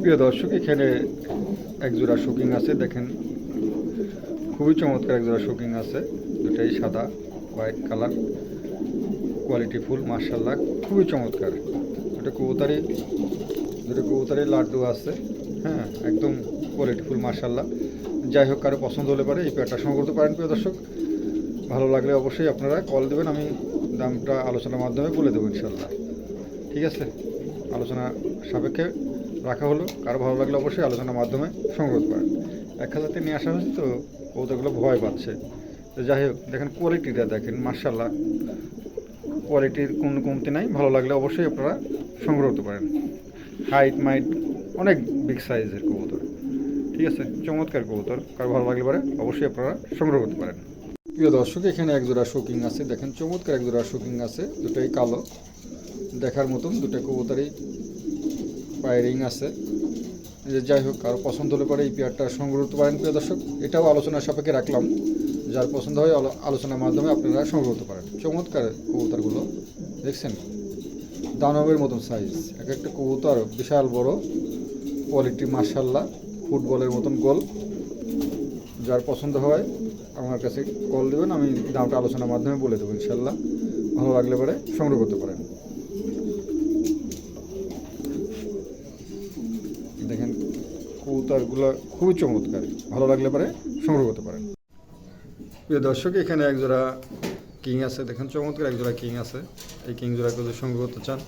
প্রিয় দর্শক, এখানে এক জোড়া শুকিং আছে, দেখেন। খুবই চমৎকার এক জোড়া শুকিং আছে, দুটাই সাদা, হোয়াইট কালার, কোয়ালিটি ফুল মার্শাল্লাহ খুবই চমৎকার। দুটো কবুতারি দুটো কবুতারি লাড্ডু আছে হ্যাঁ একদম কোয়ালিটি ফুল মার্শাল্লাহ যাই হোক, কারও পছন্দ হলে পারে এই পেয়ারটা সংগ্রহ করতে পারেন, প্রিয় দর্শক। ভালো লাগলে অবশ্যই আপনারা কল দেবেন, আমি দামটা আলোচনার মাধ্যমে বলে দেবো ইনশাল্লাহ ঠিক আছে? আলোচনা সাপেক্ষে রাখা হলো। কারও ভালো লাগলে অবশ্যই আলোচনার মাধ্যমে সংগ্রহ করতে পারেন এক হাজারতে নিয়ে আসা হয়েছে তো কৌতুকগুলো ভয় পাচ্ছে। তো যাই হোক, দেখেন কোয়ালিটিটা দেখেন মার্শাল্লাহ কোয়ালিটির কোনো কমতি নাই। ভালো লাগলে অবশ্যই আপনারা সংগ্রহ করতে পারেন। হাইট মাইট অনেক বিগ সাইজের কবুতর। ঠিক আছে? চমৎকার কবুতর। কারও ভালো লাগলে পারে অবশ্যই আপনারা সংগ্রহ করতে পারেন। প্রিয় দর্শক, এখানে এক জোড়া শোকিং আছে। দেখেন চমৎকার এক জোড়া শোকিং আছে। দুটোই কালো। দেখার মতন দুটো কবুতরই পায়ে আছে। যে যাই হোক, কারও পছন্দ হলে পরে এই পেয়ারটা সংগ্রহ করতে পারেন, প্রিয় দর্শক। এটাও আলোচনার সাপেক্ষে রাখলাম। যার পছন্দ হয়, আলো- আলোচনার মাধ্যমে আপনারা সংগ্রহ করতে পারেন। চমৎকার কবুতরগুলো, দেখছেন? দানবের মতন সাইজ এক একটা কবুতর বিশাল বড় কোয়ালিটি মার্শাল্লাহ ফুটবলের মতন গোল। যার পছন্দ হয়, আমার কাছে কল দেবেন, আমি দামটা আলোচনার মাধ্যমে বলে দেবো ইনশাল্লাহ ভালো লাগলে পরে সংগ্রহ করতে পারেন দেখেন কবুতরগুলো খুবই চমৎকার। ভালো লাগলে পরে, সংগ্রহ করতে পারেন প্রিয় দর্শক, এখানে এক জোড়া কিং আছে। দেখেন চমৎকার এক জোড়া কিং আছে। এই কিং জোড়াকে যদি সংগ্রহ করতে চান,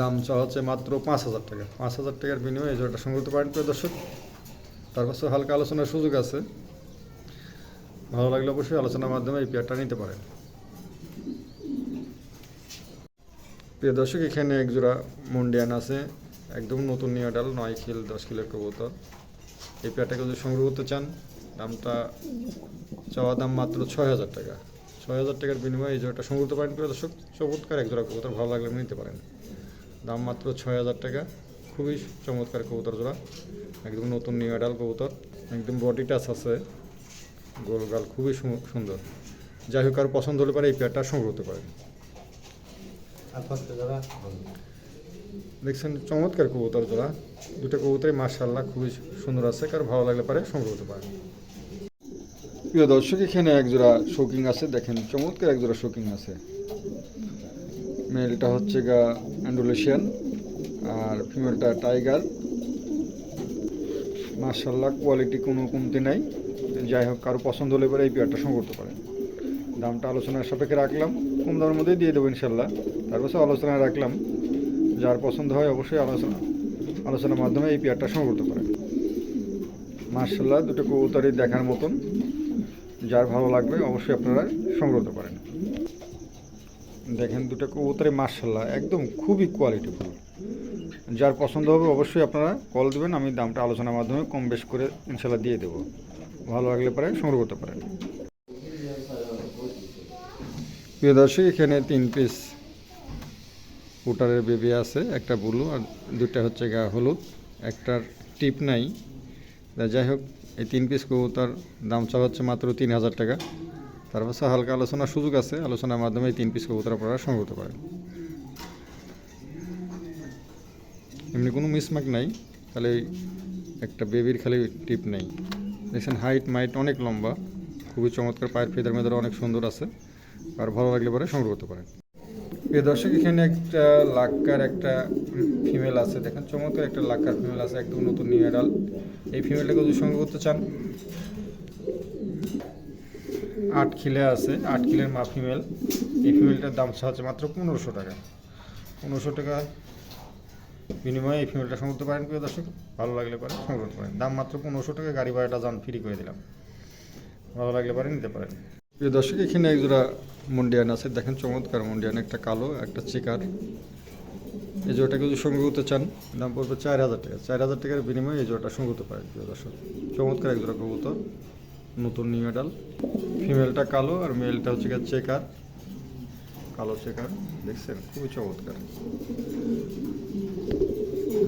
দাম চাওয়া হচ্ছে মাত্র পাঁচ হাজার টাকা। পাঁচ হাজার টাকার বিনিময়ে এই জোড়াটা সংগ্রহ করতে পারেন প্রিয় দর্শক। তার পাশে হালকা আলোচনার সুযোগ আছে। ভালো লাগলে অবশ্যই আলোচনার মাধ্যমে এই পেয়ারটা নিতে পারেন। প্রিয় দর্শক, এখানে এক জোড়া মুন্ডিয়ান আছে। একদম নতুন নিয়ে ডাল নয় খিল দশ কিলোর কবুতর। এই পেয়ারটাকে যদি সংগ্রহ করতে চান, দামটা চাওয়া দাম মাত্র ছয় হাজার টাকা। ছয় হাজার টাকার বিনিময়ে এই জোড়াটা সংগ্রহ করতে পারেন প্রিয় দর্শক। চমৎকার এক জোড়া কবুতর, ভালো লাগলে নিতে পারেন। দাম মাত্র ছয় হাজার টাকা। খুবই চমৎকার কবুতর জোড়া। একদম নতুন নিউ অ্যাডাল কবুতর। একদম বডি টাচ আছে। গোলগাল খুবই সু- সুন্দর। যাই হোক, কারও পছন্দ হলে পারে এই পেয়ারটা সংগ্রহ করতে পারেন। দেখছেন, চমৎকার কবুতর জোড়া। দুটো কবুতরই মার্শাল্লাহ খুবই সুন্দর আছে, কারও ভালো লাগলে পারে সংগ্রহ করতে পারে প্রিয় দর্শক, এখানে এক জোড়া শোকিং আছে, দেখেন চমৎকার এক জোড়া শোকিং আছে। মেলটা হচ্ছে গা অ্যান্ডোলেশিয়ান আর ফিমেলটা টাইগার মার্শাল্লাহ কোয়ালিটি কোনো কমতি নাই। যাই হোক, কারও পছন্দ হলে পরে এই পেয়ারটা সংগ্রহ করতে পারেন। দামটা আলোচনার সাপেক্ষে রাখলাম, কম দামের মধ্যেই দিয়ে দেবো ইনশাল্লাহ তারপর আলোচনায় রাখলাম। যার পছন্দ হয় অবশ্যই আলোচনা, আলোচনার মাধ্যমে এই পেয়ারটা সংগ্রহ পারেন। মার্শাল্লাহ দুটো কবুতরই দেখার মতন। যার ভালো লাগবে অবশ্যই আপনারা সংগ্রহ করতে পারেন। দেখেন দুটো কবুতরে মার্শাল্লাহ একদম খুবই কোয়ালিটিফুল যার পছন্দ হবে অবশ্যই আপনারা কল দেবেন, আমি দামটা আলোচনার মাধ্যমে কম বেশ করে ইনশাল্লাহ দিয়ে দেবো। ভালো লাগলে পারে সংগ্রহ করতে পারেন। প্রিয় দর্শক, এখানে তিন পিস পুটারের বেবি আছে, একটা ব্লু আর দুটা হচ্ছে গা হলুদ। একটার টিপ নাই। যাই হোক, এই তিন পিস কবুতর দাম চা হচ্ছে মাত্র তিন হাজার টাকা। তার পাশে হালকা আলোচনার সুযোগ আছে, আলোচনার মাধ্যমে এই তিন পিস কবুতর আপনারা সংগ্রহ পারেন। এমনি কোনো মিসমার্ক নাই, খালি একটা বেবির খালি টিপ নেই। দেখছেন, হাইট মাইট অনেক লম্বা, খুবই চমৎকার, পায়ের ফেদার মেদার অনেক সুন্দর আছে, আর ভালো লাগলে পরে সংগ্রহ করতে পারেন। প্রিয় দর্শক, এখানে একটা লাক্কার, একটা ফিমেল আছে। দেখেন, চমৎকার একটা লাক্কার ফিমেল আছে, একদম নতুন নিউ এই ফিমেলটাকে যদি সংগ্রহ করতে চান, আট খিলে আছে, আট কিলের মা ফিমেল এই ফিমেলটার দাম হচ্ছে মাত্র পনেরোশো টাকা। পনেরোশো টাকা বিনিময়ে এই ফিমেলটা সংগ্রহ পারেন, প্রিয় দর্শক। ভালো লাগলে পরে সংগ্রহ করতে পারেন। দাম মাত্র পনেরোশো টাকা, গাড়ি ভাড়াটা যান ফ্রি করে দিলাম। ভালো লাগলে পরে নিতে পারেন। প্রিয় দর্শক, এখানে এক জোড়া মুন্ডিয়ান আছে। দেখেন চমৎকার মুন্ডিয়ান, একটা কালো, একটা চিকার। এই জোড়াটাকে যদি সংগ্রহ করতে চান, দাম পড়বে চার হাজার টাকা। চার হাজার টাকার বিনিময়ে এই জোড়াটা সংগ্রহ করতে পারেন, প্রিয় দর্শক। চমৎকার এক জোড়া কবুতর, নতুন নিউ মেডাল ফিমেলটা কালো আর মেলটা হচ্ছে গিয়ে চেকার। কালো চেকার, দেখছেন? খুবই চমৎকার।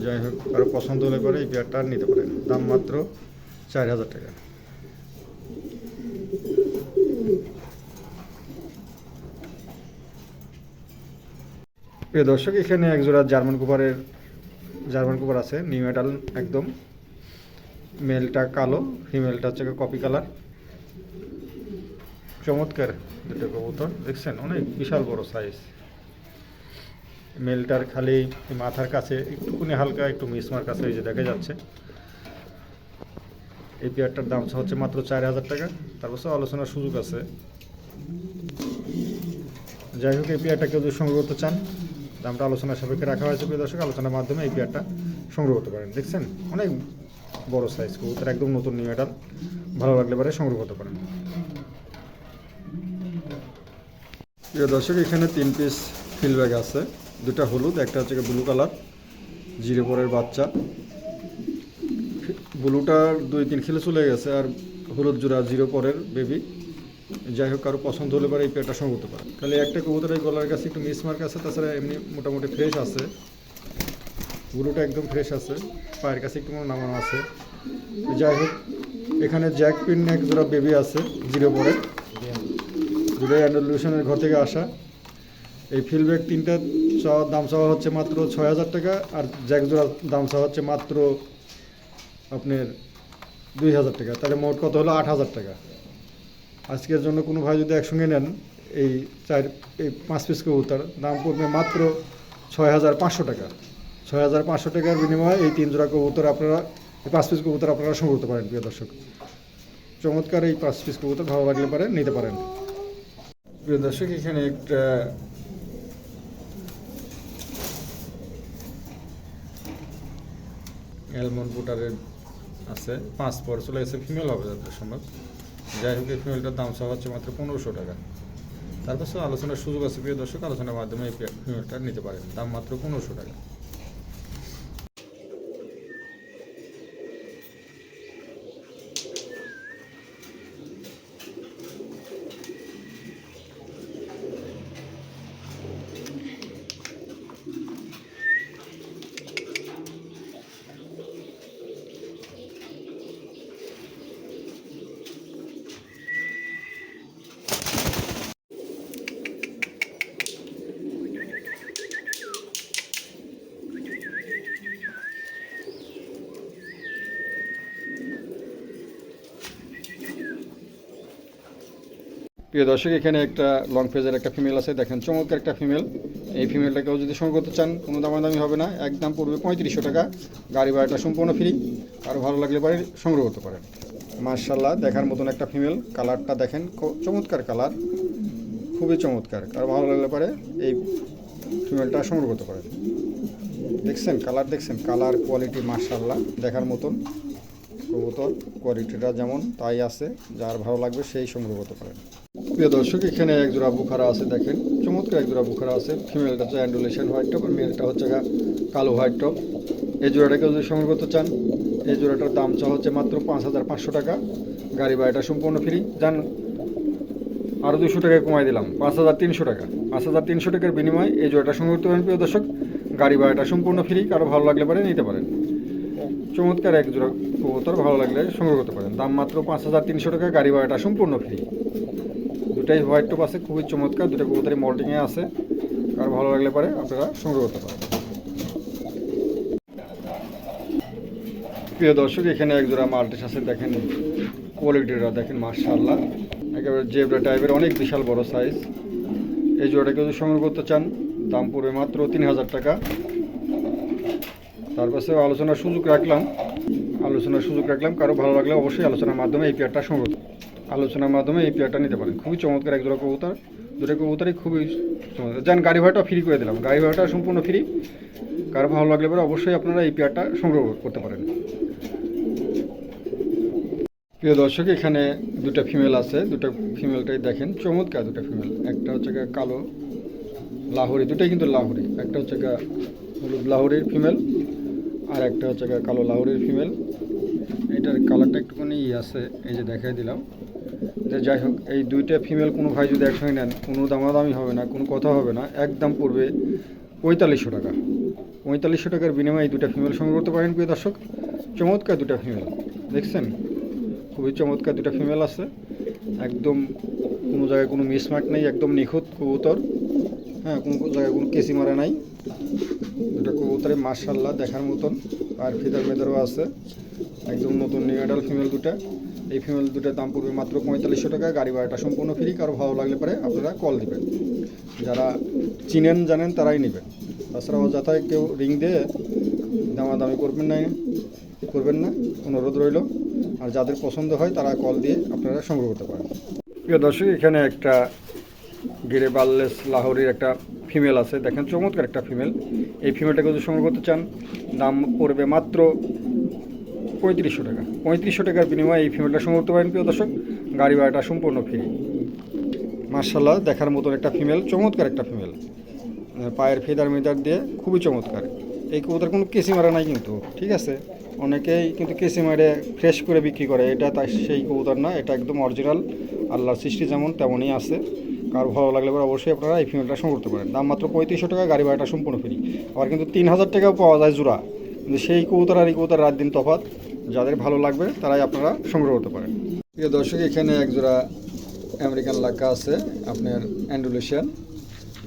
যাই হোক, কারও পছন্দ হলে পরে এই পেয়ারটা নিতে পারেন। দাম মাত্র চার হাজার টাকা। প্রিয় দর্শক, এখানে এক জোড়া জার্মান কুপারের, জার্মান কুপার আছে, নিউ মেটাল একদম। মেলটা কালো, ফিমেলটা হচ্ছে কপি কালার। চমৎকার দুটো কবুতর, দেখছেন? অনেক বিশাল বড় সাইজ মেলটার খালি মাথার কাছে একটুকুনি হালকা, একটু মিসমার কাছে এই যে দেখা যাচ্ছে। এই পেয়ারটার দাম হচ্ছে মাত্র চার হাজার টাকা। তারপর আলোচনার সুযোগ আছে। যাই হোক, এই পেয়ারটা কেউ যদি সংগ্রহ করতে চান দামটা আলোচনার সাপেক্ষে রাখা হয়েছে, প্রিয় দর্শক। আলোচনার মাধ্যমে এই পেয়ারটা সংগ্রহ করতে পারেন। দেখছেন? অনেক বড় সাইজ কবুতর, একদম নতুন নিউ মেটাল ভালো লাগলে পরে সংগ্রহ করতে পারেন। প্রিয় দর্শক, এখানে তিন পিস ফিল ব্যাগ আছে। দুটা হলুদ, একটা হচ্ছে ব্লু কালার জিরো পরের বাচ্চা। ব্লুটার দুই তিন খেলে চলে গেছে, আর হলুদ জোড়া জিরো পরের বেবি যাই হোক, কারও পছন্দ হলে পরে এই পেয়ারটা সংগ্রহ করতে পারে তাহলে একটা কবুতর এই গলার কাছে একটু মিসমার্ক আছে, তাছাড়া এমনি মোটামুটি ফ্রেশ আছে। ব্লুটা একদম ফ্রেশ আছে, পায়ের কাছে একটু নামানো আছে। যাই হোক, এখানে জ্যাক পিন এক জোড়া বেবি আছে, জিরো পরে। দুটো অ্যান্ডালুশনের ঘর থেকে আসা। এই ফিলব্যাগ তিনটা চাওয়ার দাম চাওয়া হচ্ছে মাত্র ছয় হাজার টাকা, আর জ্যাক জোড়ার দাম চাওয়া হচ্ছে মাত্র আপনার দুই হাজার টাকা। তাহলে মোট কত হলো? আট হাজার টাকা। আজকের জন্য কোনো ভাই যদি একসঙ্গে নেন, এই চার, এই পাঁচ পিস কবুতর, দাম পড়বে মাত্র ছয় হাজার পাঁচশো টাকা। ছয় হাজার পাঁচশো টাকার বিনিময়ে এই তিন জোড়া কবুতর আপনারা, এই পাঁচ পিস কবুতর আপনারা সংগ্রহ করতে পারেন, প্রিয় দর্শক। চমৎকার এই পাঁচ পিস কবুতর ভালো লাগলে পারে, নিতে পারেন। প্রিয় দর্শক, এখানে একটা অ্যালমন্ড বুটারের আছে, পাঁচ পর, চলে গেছে ফিমেল হবে যত সম্ভব। যাই হোক এই ফিমেলটার দাম সব হচ্ছে মাত্র পনেরোশো টাকা। তারপর আলোচনার সুযোগ আছে, প্রিয় দর্শক, আলোচনার মাধ্যমে এই ফিমেলটা নিতে পারেন। দাম মাত্র পনেরোশো টাকা। প্রিয় দর্শক, এখানে একটা লং পেজের একটা ফিমেল আছে। দেখেন, চমৎকার একটা ফিমেল এই ফিমেলটাকেও যদি সংগ্রহ করতে চান, কোনো দামাদামি হবে না। একদম পড়বে পঁয়ত্রিশশো টাকা। গাড়ি ভাড়াটা সম্পূর্ণ ফ্রি আরও ভালো লাগলে পরে সংগ্রহ করতে পারেন। মার্শাল্লাহ দেখার মতন একটা ফিমেল কালারটা দেখেন চমৎকার কালার। খুবই চমৎকার। আর ভালো লাগলে পরে এই ফিমেলটা সংগ্রহ করতে পারেন। দেখছেন, কালার দেখছেন? কালার কোয়ালিটি মার্শাল্লাহ দেখার মতন। কবুতর কোয়ালিটিটা যেমন তাই আছে, যার ভালো লাগবে সেই সংগ্রহ করতে পারেন। প্রিয় দর্শক, এখানে এক জোড়া বুখারা আছে, দেখেন। চমৎকার এক জোড়া বুখারা আছে। ফিমেলটা হচ্ছে অ্যান্ডুলেশন হোয়াইট টপ আর মেলটা হচ্ছে কালো হোয়াইট টপ এই জোড়াটাকে যদি সংগ্রহ করতে চান, এই জোড়াটার দাম চা হচ্ছে মাত্র পাঁচ হাজার পাঁচশো টাকা। গাড়ি ভাড়াটা সম্পূর্ণ ফ্রি যান আরও দুশো টাকায় কমাই দিলাম, পাঁচ হাজার তিনশো টাকা। পাঁচ হাজার তিনশো টাকার বিনিময়ে এই জোড়াটা সংগ্রহ করতে পারেন, প্রিয় দর্শক। গাড়ি ভাড়াটা সম্পূর্ণ ফ্রি কারও ভালো লাগলে পারে, নিতে পারেন। চমৎকার এক জোড়া কবুতর, ভালো লাগলে সংগ্রহ করতে পারেন। দাম মাত্র পাঁচ হাজার তিনশো টাকা, গাড়ি ভাড়াটা সম্পূর্ণ ফ্রি দুটাই হোয়াইট টপ আছে, খুবই চমৎকার। দুটো কবুতরই মল্টিংয়ে আছে। আর ভালো লাগলে পারে আপনারা সংগ্রহ করতে পারেন। প্রিয় দর্শক, এখানে এক জোড়া মাল্টিস আছে, দেখেন কোয়ালিটিটা দেখেন মার্শাল্লাহ একেবারে জেবরা টাইপের অনেক বিশাল বড় সাইজ এই জোড়াটাকে যদি সংগ্রহ করতে চান, দাম পড়বে মাত্র তিন হাজার টাকা। তার পাশে আলোচনার সুযোগ রাখলাম। আলোচনার সুযোগ রাখলাম। কারও ভালো লাগলে অবশ্যই আলোচনার মাধ্যমে এই পেয়ারটা সংগ্রহ আলোচনার মাধ্যমে এই পেয়ারটা নিতে পারেন। খুবই চমৎকার এক জোড়া কবুতর। দুটো কবুতরই খুবই চমৎকার। যান গাড়ি ভাড়াটা ফ্রি করে দিলাম। গাড়ি ভাড়াটা সম্পূর্ণ ফ্রি কারও ভালো লাগলে পরে অবশ্যই আপনারা এই পেয়ারটা সংগ্রহ করতে পারেন। প্রিয় দর্শক, এখানে দুটো ফিমেল আছে। দুটো ফিমেলটাই দেখেন। চমৎকার দুটো ফিমেল একটা হচ্ছে কালো, লাহোরি। দুটাই কিন্তু লাহোরি। একটা হচ্ছে হলুদ লাহোরির ফিমেল আর একটা হচ্ছে কালো লাহোরির ফিমেল এটার কালারটা একটুখানি আছে, এই যে দেখাই দিলাম। যে যাই হোক, এই দুইটা ফিমেল কোনো ভাই যদি একসঙ্গে নেন, কোনো দামাদামি হবে না, কোনো কথা হবে না, একদম পড়বে পঁয়তাল্লিশশো টাকা। পঁয়তাল্লিশশো টাকার বিনিময়ে এই দুটা ফিমেল সংগ্রহ করতে পারেন, প্রিয় দর্শক। চমৎকার দুটা ফিমেল দেখছেন? খুবই চমৎকার দুটা ফিমেল আছে। একদম কোনো জায়গায় কোনো মিসমার্ক নেই, একদম নিখুঁত কবুতর। হ্যাঁ কোনো জায়গায় কোনো কেসি মারা নাই। দুটা কবুতরে মার্শাল্লাহ দেখার মতন, আর ফিদার মেদারও আছে। একদম নতুন নিউ অ্যাডাল ফিমেল দুটা। এই ফিমেল দুটার দাম পড়বে মাত্র পঁয়তাল্লিশশো টাকা। গাড়ি ভাড়াটা সম্পূর্ণ ফ্রি কারও ভালো লাগলে পরে আপনারা কল দিবেন। যারা চিনেন, জানেন তারাই নেবেন। তাছাড়াও অযথায় কেউ রিং দিয়ে দামাদামি করবেন না করবেন না, অনুরোধ রইল। আর যাদের পছন্দ হয় তারা কল দিয়ে আপনারা সংগ্রহ করতে পারেন। প্রিয় দর্শক, এখানে একটা গিরে বাল্লেস লাহোরির একটা ফিমেল আছে। দেখেন চমৎকার একটা ফিমেল এই ফিমেলটাকে যদি সংগ্রহ করতে চান, দাম পড়বে মাত্র পঁয়ত্রিশশো টাকা। পঁয়ত্রিশশো টাকার বিনিময়ে এই ফিমেলটা সংগ্রহ করতে পারেন প্রিয় দর্শক। গাড়ি ভাড়াটা সম্পূর্ণ ফ্রি মার্শাল্লাহ দেখার মতন একটা ফিমেল, চমৎকার একটা ফিমেল। পায়ের ফেদার মেদার দিয়ে খুবই চমৎকার। এই কবুতর কোনো কেসি মারা নাই কিন্তু, ঠিক আছে? অনেকেই কিন্তু কেসি মারে ফ্রেশ করে বিক্রি করে। এটা তাই সেই কবুতর না, এটা একদম অরিজিনাল আল্লাহর সৃষ্টি যেমন তেমনই আছে। কার ভালো লাগলে পরে অবশ্যই আপনারা এই ফিমেলটা সংগ্রহ করতে পারেন। দাম মাত্র পঁয়ত্রিশশো টাকা, গাড়ি ভাড়াটা সম্পূর্ণ ফ্রি আবার কিন্তু তিন হাজার টাকাও পাওয়া যায় জোড়া। কিন্তু সেই কবুতর আর এই কবুতর রাত দিন তফাৎ। যাদের ভালো লাগবে, তারাই আপনারা সংগ্রহ করতে পারেন। প্রিয় দর্শক, এখানে এক জোড়া আমেরিকান লাক্কা আছে, আপনার অ্যান্ডুলেশিয়ান।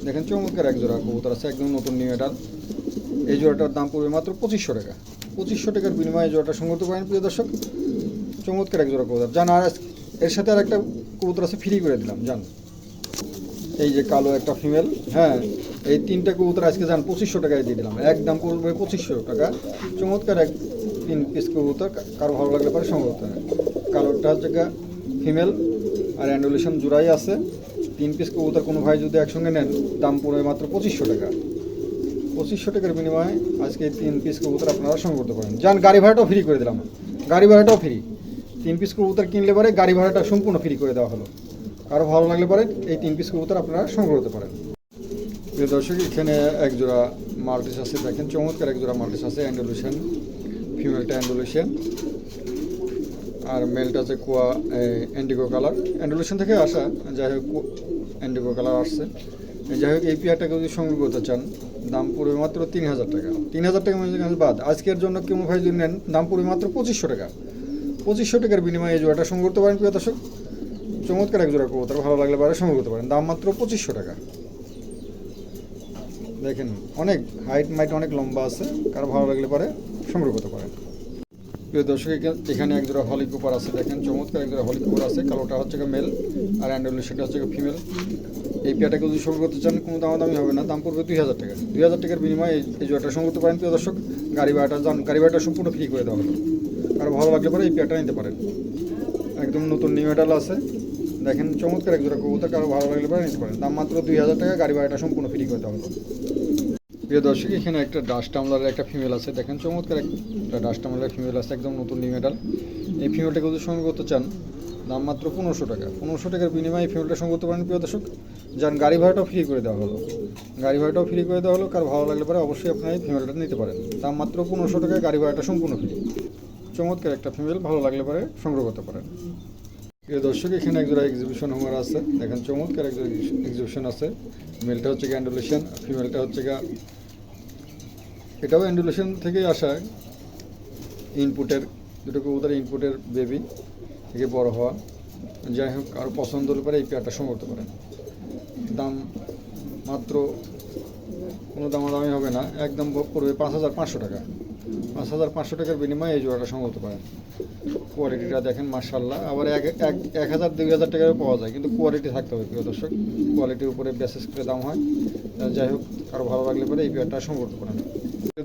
দেখেন চমৎকার এক জোড়া কবুতর আছে, একদম নতুন নিউ এটার এই জোড়াটার দাম পড়বে মাত্র পঁচিশশো টাকা। পঁচিশশো টাকার বিনিময়ে জোড়াটা সংগ্রহ করতে পারেন, প্রিয় দর্শক। চমৎকার এক জোড়া কবুতর। জান, আর এর সাথে আর একটা কবুতর আছে, ফ্রি করে দিলাম, জান। এই যে কালো একটা ফিমেল হ্যাঁ এই তিনটা কবুতর আজকে যান পঁচিশশো টাকায় দিয়ে দিলাম। এক দাম পড়বে পঁচিশশো টাকা। চমৎকার এক তিন পিস কবুতর কারও ভালো লাগলে পরে সংগ্রহ করতে হবে কালোটা হচ্ছে ফিমেল আর অ্যান্ডুলেশন জোড়াই আছে। তিন পিস কবুতর কোনো ভাই যদি একসঙ্গে নেন, দাম পড়বে মাত্র পঁচিশশো টাকা। পঁচিশশো টাকার বিনিময়ে আজকে তিন পিস কবুতর আপনারা সংগ্রহ করতে পারেন। যান, গাড়ি ভাড়াটাও ফ্রি করে দিলাম। গাড়ি ভাড়াটাও ফ্রি তিন পিস কবুতর কিনলে পরে গাড়ি ভাড়াটা সম্পূর্ণ ফ্রি করে দেওয়া হলো। কারও ভালো লাগলে পরে এই তিন পিস কবুতর আপনারা সংগ্রহ করতে পারেন। প্রিয় দর্শক, এখানে এক জোড়া মাল্টিস আছে। দেখেন, চমৎকার এক জোড়া মাল্টিস আছে অ্যান্ডোলুশন ফিমেলটা অ্যান্ডোলুশিয়ান। আর মেলটা আছে কুয়া অ্যান্ডিগো কালার অ্যান্ডোলুশন থেকে আসা, যাই হোক অ্যান্ডিগো কালার আসছে। যাই হোক, এই পেয়ারটাকে যদি সংগ্রহ করতে চান, দাম পড়বে মাত্র তিন হাজার টাকা। তিন হাজার টাকা মানে বাদ। আজকের জন্য কেউ ভাই যদি নেন, দাম পড়বে মাত্র পঁচিশশো টাকা। পঁচিশশো টাকার বিনিময়ে এই জোড়াটা সংগ্রহ করতে পারেন, প্রিয় দর্শক। চমৎকার এক জোড়া কবুতর, ভালো লাগলে পরে সংগ্রহ করতে পারেন। দাম মাত্র পঁচিশশো টাকা। দেখেন, অনেক হাইট মাইট অনেক লম্বা আছে। কারও ভালো লাগলে পরে সংগ্রহ করতে পারেন। প্রিয় দর্শক এখা- এখানে এক জোড়া হলি কুপার আছে। দেখেন চমৎকার এক জোড়া হলি কুপার আছে। কালোটা হচ্ছে মেল আর অ্যান্ডোলিশনটা হচ্ছে ফিমেল এই পেয়ারটাকে যদি সংগ্রহ করতে চান, কোনো দামাদামি হবে না। দাম পড়বে দুই হাজার টাকা। দুই হাজার টাকার বিনিময়ে এই- জোড়াটা সংগ্রহ করতে পারেন। প্রিয় দর্শক, গাড়ি ভাড়াটা যান গাড়ি ভাড়াটা সম্পূর্ণ ফ্রি করে দেওয়া হলো আর ভালো লাগলে পরে এই পেয়ারটা নিতে পারেন। একদম নতুন নিউ মেডাল আছে। দেখেন চমৎকার এক জোড়া কবুতর। কারও ভালো লাগলে পরে নিতে পারেন। দাম মাত্র দুই হাজার টাকা। গাড়ি ভাড়াটা সম্পূর্ণ ফ্রি করে দেওয়া হলো প্রিয় দর্শক, এখানে একটা ডাস্ট একটা ফিমেল আছে। দেখেন চমৎকার একটা ডাস্ট আমলারের ফিমেল আছে, একদম নতুন নিউ মেডাল এই ফিমেলটাকে যদি সংগ্রহ করতে চান, দাম মাত্র পনেরোশো টাকা। পনেরোশো টাকার বিনিময়ে ফিমেলটা সংগ্রহ করতে পারেন প্রিয় দর্শক। যান, গাড়ি ভাড়াটাও ফ্রি করে দেওয়া হলো। গাড়ি ভাড়াটাও ফ্রি করে দেওয়া হলো। কার ভালো লাগলে পরে অবশ্যই আপনার এই ফিমেলটা নিতে পারেন। দাম মাত্র পনেরোশো টাকায় গাড়ি ভাড়াটা সম্পূর্ণ ফ্রি চমৎকার একটা ফিমেল ভালো লাগলে পরে সংগ্রহ করতে পারেন। প্রিয় দর্শক, এখানে একজোড়া এক্সিবিশন হোমার আছে। দেখেন চমৎকার একজন এক্সিবিশন আছে। মেলটা হচ্ছে গিয়ে অ্যান্ডুলেশন ফিমেলটা হচ্ছে গা এটাও অ্যান্ডুলেশন থেকেই আসা। ইনপুটের দুটো কবুতর ইনপুটের বেবি থেকে বড় হওয়া। যাই হোক আরও পছন্দ হলে পরে এই পেয়ারটা সংগ্রহ করতে পারেন দাম মাত্র, কোনো দামাদামি হবে না। একদম পড়বে পাঁচ হাজার পাঁচশো টাকা। পাঁচ হাজার পাঁচশো টাকার বিনিময়ে এই জোড়াটা সংগ্রহ করতে পারেন কোয়ালিটিটা দেখেন মার্শাল্লাহ আবার এক এক এক হাজার, দুই হাজার টাকারও পাওয়া যায়, কিন্তু কোয়ালিটি থাকতে হবে, প্রিয় দর্শক। কোয়ালিটির উপরে বেসিস করে দাম হয়। যাই হোক, কারও ভালো লাগলে পরে এই পেয়ারটা সংগ্রহ করতে পারেন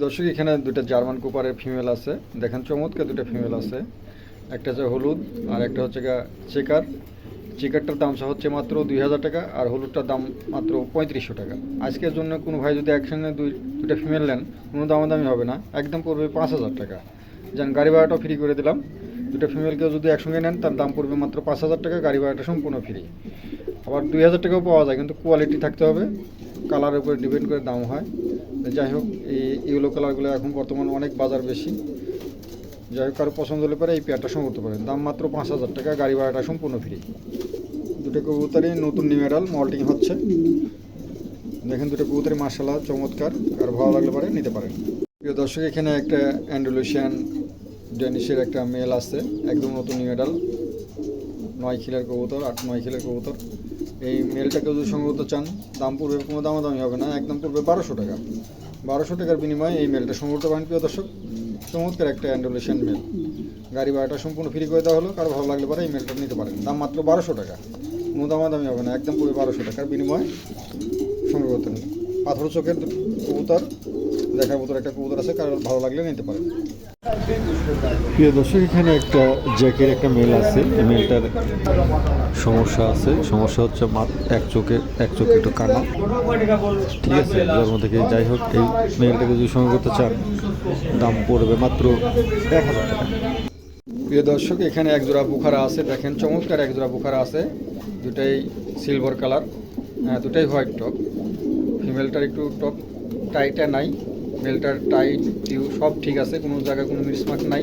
দর্শক, এখানে দুটো জার্মান কুপারের ফিমেল আছে। দেখেন চমৎকার দুটো ফিমেল আছে। একটা হচ্ছে হলুদ, আর একটা হচ্ছে চেকার। চেকারটার দাম হচ্ছে মাত্র দুই হাজার টাকা, আর হলুদটার দাম মাত্র পঁয়ত্রিশশো টাকা। আজকের জন্য কোনো ভাই যদি একসঙ্গে দুই দুটো ফিমেল নেন, কোনো দামাদামি হবে না। একদম পড়বে পাঁচ হাজার টাকা। যেন গাড়ি ভাড়াটাও ফ্রি করে দিলাম। দুটো ফিমেলকেও যদি একসঙ্গে নেন, তার দাম পড়বে মাত্র পাঁচ হাজার টাকা, গাড়ি ভাড়াটা সম্পূর্ণ ফ্রি আবার দুই হাজার টাকাও পাওয়া যায়, কিন্তু কোয়ালিটি থাকতে হবে। কালারের উপরে ডিপেন্ড করে দাম হয়। যাই হোক, এই ইউলো কালারগুলো এখন বর্তমানে অনেক বাজার বেশি। যাই হোক, কারও পছন্দ হলে পরে এই পেয়ারটা সংগ্রহ করতে পারেন। দাম মাত্র পাঁচ হাজার টাকা, গাড়ি ভাড়াটা সম্পূর্ণ ফ্রি দুটো কবুতরই নতুন নিমেরাল মল্টিং হচ্ছে। দেখেন দুটো কবুতরি মার্শাল্লাহ চমৎকার। আর ভালো লাগলে পারে নিতে পারেন। প্রিয় দর্শক, এখানে একটা অ্যান্ডোলেশিয়ান ডেনিশের একটা মেল আছে, একদম নতুন নিমেরাল নয় খিলের কবুতর, আট, নয় খিলের কবুতর। এই মেলটাকে যদি সংগ্রহ করতে চান, দাম পড়বে কোনো দামাদামি হবে না, একদম পড়বে বারোশো টাকা। বারোশো টাকার বিনিময়ে এই মেলটা সংগ্রহ পান প্রিয় দর্শক, চমৎকার একটা অ্যান্ডোলেশন মেল গাড়ি ভাড়াটা সম্পূর্ণ ফ্রি করে দেওয়া হলো। কারও ভালো লাগলে পরে এই মেলটা নিতে পারেন। দাম মাত্র বারোশো টাকা। কোনো দামাদামি হবে না, একদম পুরো বারোশো টাকার বিনিময়ে সংগ্রহ করতে পাথর চোখের কবুতর, দেখার মতো একটা কবুতর আছে, কারও ভালো লাগলে নিতে পারেন। প্রিয় দর্শক, এখানে একটা জ্যাকের একটা মেল আছে। মেলটার সমস্যা আছে। সমস্যা হচ্ছে মাত্র এক চোখে এক চোখে একটু কানা। ঠিক আছে, জন্ম থেকে যাই হোক, এই মেলটাকে যদি সঙ্গে করতে চান, দাম পড়বে মাত্র এক হাজার টাকা। প্রিয় দর্শক, এখানে এক জোড়া বুখারা আছে। দেখেন, চমৎকার এক জোড়া বুখারা আছে। দুটাই সিলভার কালার হ্যাঁ দুটাই হোয়াইট টপ ফিমেলটার একটু টপ টাইটা নাই। মেলটার টাইট টিউ, সব ঠিক আছে, কোনো জায়গায় কোনো মিসমার্ক নাই।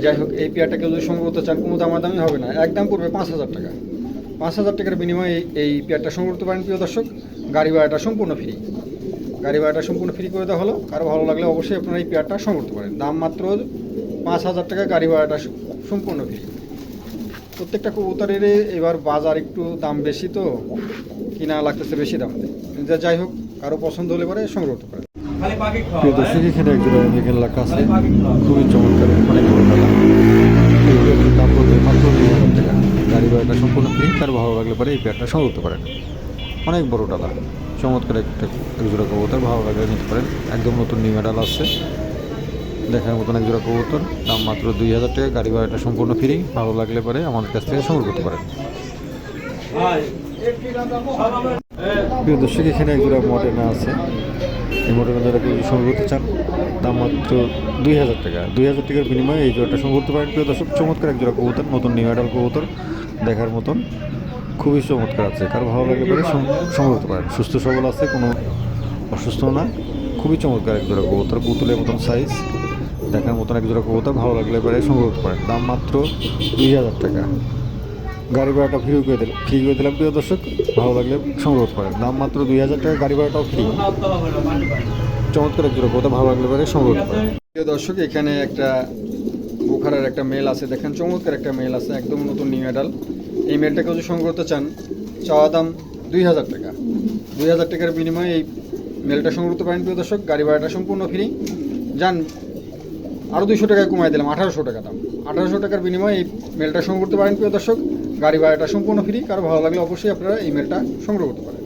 যাই হোক, এই পেয়ারটাকে যদি সংগ্রহ করতে চান, কোনো দামা দামি হবে না, একদম পড়বে পাঁচ হাজার টাকা। পাঁচ হাজার টাকার বিনিময়ে এই- এই পেয়ারটা সংগ্রহ করতে পারেন, প্রিয় দর্শক। গাড়ি ভাড়াটা সম্পূর্ণ ফ্রি গাড়ি ভাড়াটা সম্পূর্ণ ফ্রি করে দেওয়া হলো। কারও ভালো লাগলে অবশ্যই আপনারা এই পেয়ারটা সংগ্রহ করতে পারেন। দাম মাত্র পাঁচ হাজার টাকা, গাড়ি ভাড়াটা সম্পূর্ণ ফ্রি প্রত্যেকটা কবুতরের এবার বাজার একটু দাম বেশি তো, কিনা লাগতেছে বেশি দাম। যা যাই হোক, কারও পছন্দ হলে পরে সংগ্রহ করতে পারেন। প্রিয় দর্শক এখানে একজন আমেরিকান এলাকা আছে খুবই চমৎকার অনেক বড় মেলা। দাম পড়বে মাত্র দুই হাজার টাকা। গাড়ি ভাড়াটা সম্পূর্ণ ফ্রি তার ভালো লাগলে পরে এই পেয়ারটা সংগ্রহ করতে পারেন অনেক বড় ডালা চমৎকার একটা একজোড়া কবুতর ভালো লাগলে নিতে পারেন। একদম নতুন নিউ মেডাল আসছে। দেখার মতন একজোড়া কবুতর দাম মাত্র দুই হাজার টাকা। গাড়ি ভাড়াটা সম্পূর্ণ ফ্রি ভালো লাগলে পরে আমাদের কাছ থেকে সংগ্রহ করতে পারেন। প্রিয় দর্শক এখানে একজোড়া মডেনা আছে। এই মডেনা যারা কেউ সংগ্রহ করতে চান, দাম মাত্র দুই হাজার টাকা। দুই হাজার টাকার বিনিময়ে এই জোড়াটা সংগ্রহ করতে পারেন। প্রিয় দর্শক, চমৎকার এক জোড়া কবুতর, নতুন নিউ মেডাল কবুতর দেখার মতন। খুবই চমৎকার আছে। কারও ভালো লাগলে পরে সংগ্রহ করতে পারেন। সুস্থ সবল আছে, কোনো অসুস্থ না। খুবই চমৎকার এক জোড়া কবুতর, পুতুলের মতন সাইজ দেখার মতন এক জোড়া কবুতর। ভালো লাগলে পরে সংগ্রহ করতে পারেন। দাম মাত্র দুই হাজার টাকা। গাড়ি ভাড়াটা ফ্রি করে দিলাম। ফ্রি করে দিলাম, প্রিয় দর্শক, ভালো লাগলে সংগ্রহ করেন দাম মাত্র দুই হাজার টাকা, গাড়ি ভাড়াটাও ফ্রি চমৎকার এক জোড়া কোথাও ভালো লাগলে পরে সংগ্রহ করতে পারেন। প্রিয় দর্শক, এখানে একটা বুখারের একটা মেল আছে, দেখেন, চমৎকার একটা মেল আছে, একদম নতুন নিউ মেডাল এই মেলটাকে যদি সংগ্রহ করতে চান, চাওয়া দাম দুই হাজার টাকা। দুই হাজার টাকার বিনিময়ে এই মেলটা সংগ্রহ করতে পারেন, প্রিয় দর্শক। গাড়ি ভাড়াটা সম্পূর্ণ ফ্রি যান আরও দুইশো টাকায় কমাই দিলাম, আঠারোশো টাকা দাম। আঠারোশো টাকার বিনিময়ে এই মেলটা সংগ্রহ করতে পারেন, প্রিয় দর্শক। গাড়ি ভাড়াটা সম্পূর্ণ ফ্রি কারও ভালো লাগলে অবশ্যই আপনারা ইমেলটা মেলটা সংগ্রহ করতে পারেন।